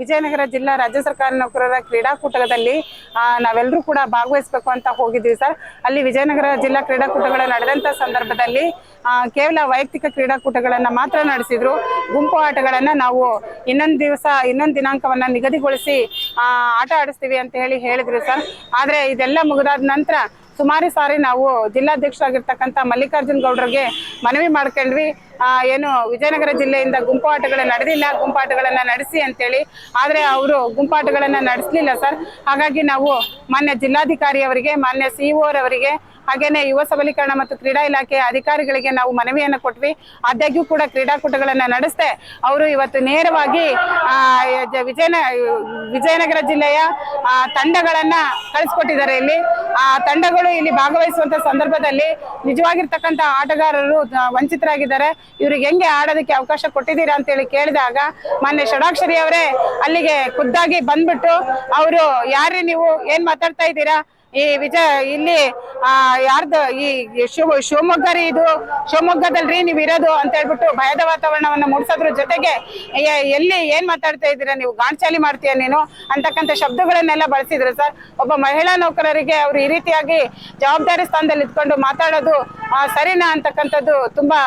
ವಿಜಯನಗರ ಜಿಲ್ಲಾ ರಾಜ್ಯ ಸರ್ಕಾರಿ ನೌಕರರ ಕ್ರೀಡಾಕೂಟದಲ್ಲಿ ನಾವೆಲ್ಲರೂ ಕೂಡ ಭಾಗವಹಿಸಬೇಕು ಅಂತ ಹೋಗಿದ್ವಿ ಸರ್. ಅಲ್ಲಿ ವಿಜಯನಗರ ಜಿಲ್ಲಾ ಕ್ರೀಡಾಕೂಟಗಳು ನಡೆದಂತ ಸಂದರ್ಭದಲ್ಲಿ ಕೇವಲ ವೈಯಕ್ತಿಕ ಕ್ರೀಡಾಕೂಟಗಳನ್ನು ಮಾತ್ರ ನಡೆಸಿದ್ರು. ಗುಂಪು ಆಟಗಳನ್ನು ನಾವು ಇನ್ನೊಂದು ದಿವಸ, ಇನ್ನೊಂದು ದಿನಾಂಕವನ್ನ ನಿಗದಿಗೊಳಿಸಿ ಆಟ ಆಡಿಸ್ತೀವಿ ಅಂತ ಹೇಳಿ ಹೇಳಿದ್ರು ಸರ್. ಆದರೆ ಇದೆಲ್ಲ ಮುಗಿದಾದ ನಂತರ ಸುಮಾರು ಸಾರಿ ನಾವು ಜಿಲ್ಲಾಧ್ಯಕ್ಷರಾಗಿರ್ತಕ್ಕಂಥ ಮಲ್ಲಿಕಾರ್ಜುನ್ ಗೌಡ್ರಿಗೆ ಮನವಿ ಮಾಡ್ಕೊಂಡ್ವಿ. ಏನು, ವಿಜಯನಗರ ಜಿಲ್ಲೆಯಿಂದ ಗುಂಪಾಟಗಳು ನಡೆದಿಲ್ಲ. ಗುಂಪಾಟಗಳನ್ನು ನಡೆಸಿ ಅಂತೇಳಿ. ಆದರೆ ಅವರು ಗುಂಪಾಟಗಳನ್ನ ನಡೆಸಲಿಲ್ಲ ಸರ್. ಹಾಗಾಗಿ ನಾವು ಮಾನ್ಯ ಜಿಲ್ಲಾಧಿಕಾರಿ ಅವರಿಗೆ, ಮಾನ್ಯ ಸಿಇಒ ರವರಿಗೆ, ಹಾಗೇನೆ ಯುವ ಸಬಲೀಕರಣ ಮತ್ತು ಕ್ರೀಡಾ ಇಲಾಖೆಯ ಅಧಿಕಾರಿಗಳಿಗೆ ನಾವು ಮನವಿಯನ್ನು ಕೊಟ್ವಿ. ಆದಾಗ್ಯೂ ಕೂಡ ಕ್ರೀಡಾಕೂಟಗಳನ್ನು ನಡೆಸ್ದೆ. ಅವರು ಇವತ್ತು ನೇರವಾಗಿ ವಿಜಯನ, ವಿಜಯನಗರ ಜಿಲ್ಲೆಯ ತಂಡಗಳನ್ನ ಕಳಿಸ್ಕೊಟ್ಟಿದ್ದಾರೆ ಇಲ್ಲಿ. ಆ ತಂಡಗಳು ಇಲ್ಲಿ ಭಾಗವಹಿಸುವಂತ ಸಂದರ್ಭದಲ್ಲಿ ನಿಜವಾಗಿರ್ತಕ್ಕಂತ ಆಟಗಾರರು ವಂಚಿತರಾಗಿದ್ದಾರೆ. ಇವ್ರಿಗೆ ಹೆಂಗೆ ಆಡೋದಕ್ಕೆ ಅವಕಾಶ ಕೊಟ್ಟಿದ್ದೀರಾ ಅಂತೇಳಿ ಕೇಳಿದಾಗ ಮಾನ್ಯ ಷಡಾಕ್ಷರಿ ಅವರೇ ಅಲ್ಲಿಗೆ ಖುದ್ದಾಗಿ ಬಂದ್ಬಿಟ್ಟು ಅವರು ಯಾರೇ ನೀವು ಏನ್ ಮಾತಾಡ್ತಾ ಇದ್ದೀರಾ ಈ ವಿಜಯ, ಇಲ್ಲಿ ಯಾರ್ದು, ಈ ಶಿವ ಶಿವಮೊಗ್ಗ ರೀ ಇದು, ಶಿವಮೊಗ್ಗದಲ್ರಿ ನೀವು ಇರೋದು ಅಂತ ಹೇಳ್ಬಿಟ್ಟು ಭಯದ ವಾತಾವರಣವನ್ನ ಮೂಡಿಸೋದ್ರ ಜೊತೆಗೆ ಎಲ್ಲಿ ಏನ್ ಮಾತಾಡ್ತಾ ಇದ್ದೀರಾ ನೀವು? ಗಾಂಚಾಲಿ ಮಾಡ್ತೀಯ ನೀನು? ಅಂತಕ್ಕಂಥ ಶಬ್ದಗಳನ್ನೆಲ್ಲ ಬಳಸಿದ್ರು ಸರ್. ಒಬ್ಬ ಮಹಿಳಾ ನೌಕರರಿಗೆ ಅವರು ಈ ರೀತಿಯಾಗಿ ಜವಾಬ್ದಾರಿ ಸ್ಥಾನದಲ್ಲಿ ಇದ್ಕೊಂಡು ಮಾತಾಡೋದು ಸರಿನಾ ಅಂತಕ್ಕಂಥದ್ದು ತುಂಬಾ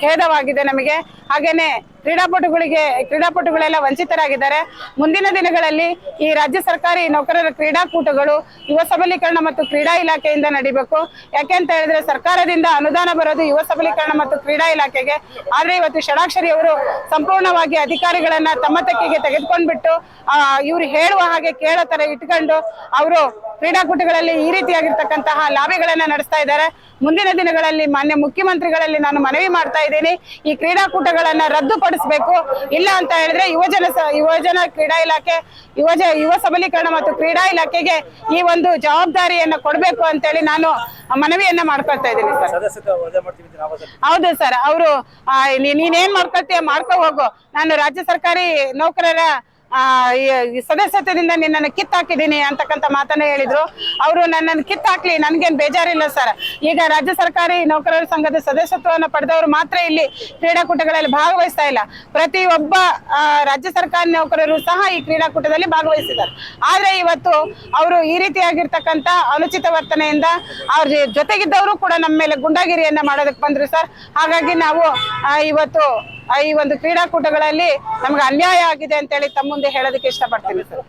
ಖೇದವಾಗಿದೆ ನಮಗೆ. ಹಾಗೇನೆ ಕ್ರೀಡಾಪಟುಗಳಿಗೆ, ಕ್ರೀಡಾಪಟುಗಳೆಲ್ಲ ವಂಚಿತರಾಗಿದ್ದಾರೆ. ಮುಂದಿನ ದಿನಗಳಲ್ಲಿ ಈ ರಾಜ್ಯ ಸರ್ಕಾರಿ ನೌಕರರ ಕ್ರೀಡಾಕೂಟಗಳು ಯುವ ಸಬಲೀಕರಣ ಮತ್ತು ಕ್ರೀಡಾ ಇಲಾಖೆಯಿಂದ ನಡಿಬೇಕು. ಯಾಕೆಂತ ಹೇಳಿದ್ರೆ ಸರ್ಕಾರದಿಂದ ಅನುದಾನ ಬರೋದು ಯುವ ಸಬಲೀಕರಣ ಮತ್ತು ಕ್ರೀಡಾ ಇಲಾಖೆಗೆ. ಆದ್ರೆ ಇವತ್ತು ಷಡಾಕ್ಷರಿ ಅವರು ಸಂಪೂರ್ಣವಾಗಿ ಅಧಿಕಾರಿಗಳನ್ನ ತಮ್ಮ ತಕ್ಕಿಗೆ ತೆಗೆದುಕೊಂಡ್ಬಿಟ್ಟು ಇವ್ರು ಹೇಳುವ ಹಾಗೆ ಕೇಳೋ ತರ ಇಟ್ಕೊಂಡು ಅವರು ಕ್ರೀಡಾಕೂಟಗಳಲ್ಲಿ ಈ ರೀತಿಯಾಗಿರ್ತಕ್ಕಂತಹ ಲಾಭಿಗಳನ್ನ ನಡೆಸ್ತಾ ಇದ್ದಾರೆ. ಮುಂದಿನ ದಿನಗಳಲ್ಲಿ ಮಾನ್ಯ ಮುಖ್ಯಮಂತ್ರಿಗಳಲ್ಲಿ ನಾನು ಮನವಿ ಮಾಡ್ತಾ ಇದ್ದೀನಿ. ಈ ಕ್ರೀಡಾಕೂಟಗಳನ್ನ ರದ್ದುಪಡಿಸಬೇಕು ಇಲ್ಲ ಅಂತ ಹೇಳಿದ್ರೆ ಯುವಜನ ಯುವಜನ ಕ್ರೀಡಾ ಇಲಾಖೆ ಯುವಜ ಯುವ ಸಬಲೀಕರಣ ಮತ್ತು ಕ್ರೀಡಾ ಇಲಾಖೆಗೆ ಈ ಒಂದು ಜವಾಬ್ದಾರಿಯನ್ನ ಕೊಡಬೇಕು ಅಂತೇಳಿ ನಾನು ಮನವಿಯನ್ನ ಮಾಡ್ಕೊಳ್ತಾ ಇದ್ದೀನಿ ಸರ್. ಅಂತ ಹೌದು ಸರ್ ಅವರು ನೀನೇನ್ ಮಾಡ್ಕೊಳ್ತೀಯ ಮಾಡ್ಕೊ ಹೋಗು. ನಾನು ರಾಜ್ಯ ಸರ್ಕಾರಿ ನೌಕರರ ಸದಸ್ಯತ್ವದಿಂದ ನಿನ್ನನ್ನು ಕಿತ್ತಾಕಿದ್ದೀನಿ ಅಂತಕ್ಕಂಥ ಮಾತನ್ನ ಹೇಳಿದ್ರು. ಅವರು ನನ್ನನ್ನು ಕಿತ್ತಾಕ್ಲಿ, ನನ್ಗೇನ್ ಬೇಜಾರಿಲ್ಲ ಸರ್. ಈಗ ರಾಜ್ಯ ಸರ್ಕಾರಿ ನೌಕರರ ಸಂಘದ ಸದಸ್ಯತ್ವವನ್ನು ಪಡೆದವರು ಮಾತ್ರ ಇಲ್ಲಿ ಕ್ರೀಡಾಕೂಟಗಳಲ್ಲಿ ಭಾಗವಹಿಸ್ತಾ ಇಲ್ಲ. ಪ್ರತಿ ಒಬ್ಬ ರಾಜ್ಯ ಸರ್ಕಾರಿ ನೌಕರರು ಸಹ ಈ ಕ್ರೀಡಾಕೂಟದಲ್ಲಿ ಭಾಗವಹಿಸಿದ್ದಾರೆ. ಆದ್ರೆ ಇವತ್ತು ಅವರು ಈ ರೀತಿಯಾಗಿರ್ತಕ್ಕಂಥ ಅನುಚಿತ ವರ್ತನೆಯಿಂದ ಅವ್ರ ಜೊತೆಗಿದ್ದವರು ಕೂಡ ನಮ್ಮ ಮೇಲೆ ಗುಂಡಾಗಿರಿಯನ್ನ ಮಾಡೋದಕ್ಕೆ ಬಂದ್ರು ಸರ್. ಹಾಗಾಗಿ ನಾವು ಇವತ್ತು ಈ ಒಂದು ಕ್ರೀಡಾಕೂಟಗಳಲ್ಲಿ ನಮ್ಗೆ ಅನ್ಯಾಯ ಆಗಿದೆ ಅಂತೇಳಿ ತಮ್ಮ ಮುಂದೆ ಹೇಳೋದಕ್ಕೆ ಇಷ್ಟಪಡ್ತೀನಿ ಸರ್.